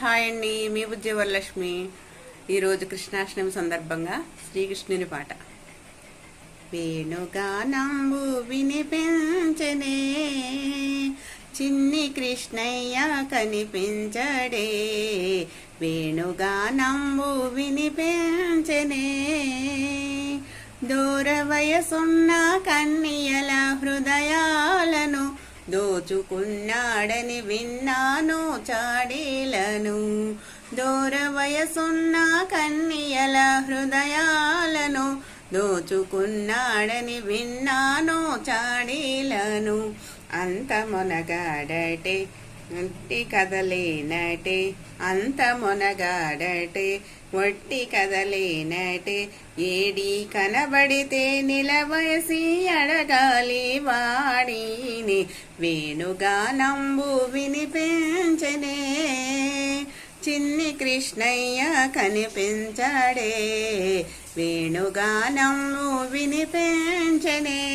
Hi అండి మీ ఉద్యవరలక్ష్మి ఈరోజు కృష్ణాష్టమి సందర్భంగా శ్రీకృష్ణుని పాట. వేణుగానంబు వినిపించనే చిన్ని కృష్ణయ్య కనిపించడే. వేణుగానంబు వినిపించనే దూర వయసున్న కన్నీయల హృదయాలను దోచుకున్నాడని విన్నాను చాడీలను. దూర వయసున్న కన్నియల హృదయాలను దోచుకున్నాడని విన్నాను చాడీలను. అంత మొనగాడటే ఒట్టి కదలేనటే అంత మొనగాడటే ఒట్టి కదలేనటే ఏడి కనబడితే నిలవసి అడగాలి వాడిని వేణుగానంబు వినిపించనే. చిన్ని కృష్ణయ్య కనిపించడే వేణుగానంబు వినిపించనే.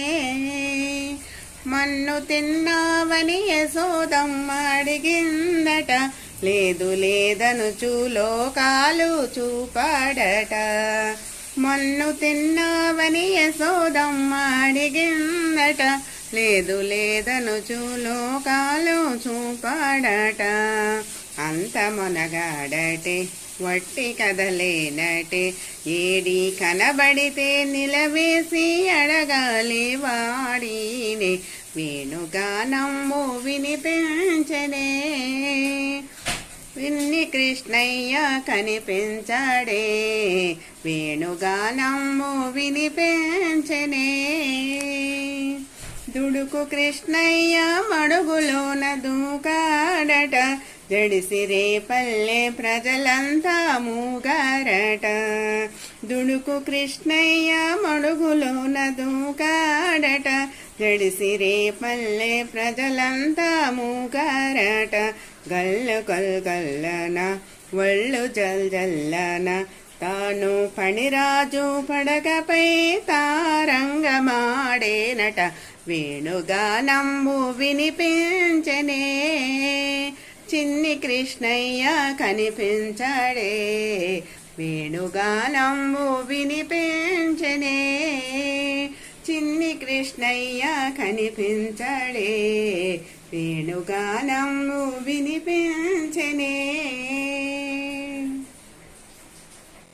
మన్ను తిన్నావని యశోదమ్మ అడిగిందట. లేదు లేదను చూలోకాలు చూపాడట. మన్ను తిన్నావని యశోదమ్మ అడిగిందట. లేదు లేదను చూలోకాలు చూపాడట. అంతమునగాడటే వట్టి కదలేనటే ఏడి కనబడితే నిలవేసి అడగాలి వాడిని వేణుగానమ్ము వినిపించనే. విన్ని కృష్ణయ్య కనిపించడే వేణుగానమ్ము వినిపించనే. దుడుకు కృష్ణయ్య మడుగులోన దూకాడట జడిసిరే పల్లె ప్రజలంతా మూగారట. దుడుకు కృష్ణయ్య మడుగులోన దూకాడట జడిసిరే పల్లె ప్రజలంతా మూగారట. గల్లు గల్ గల్లన ఒళ్ళు జల్ జల్లన తాను పణిరాజు పడగపై తారంగమాడేనట. వేణుగానంబు వినిపించనే చిన్ని కృష్ణయ్య కనిపించడే. వేణుగానంబు వినిపించనే. చిన్ని కృష్ణయ్య కనిపించడే. వేణుగానంబు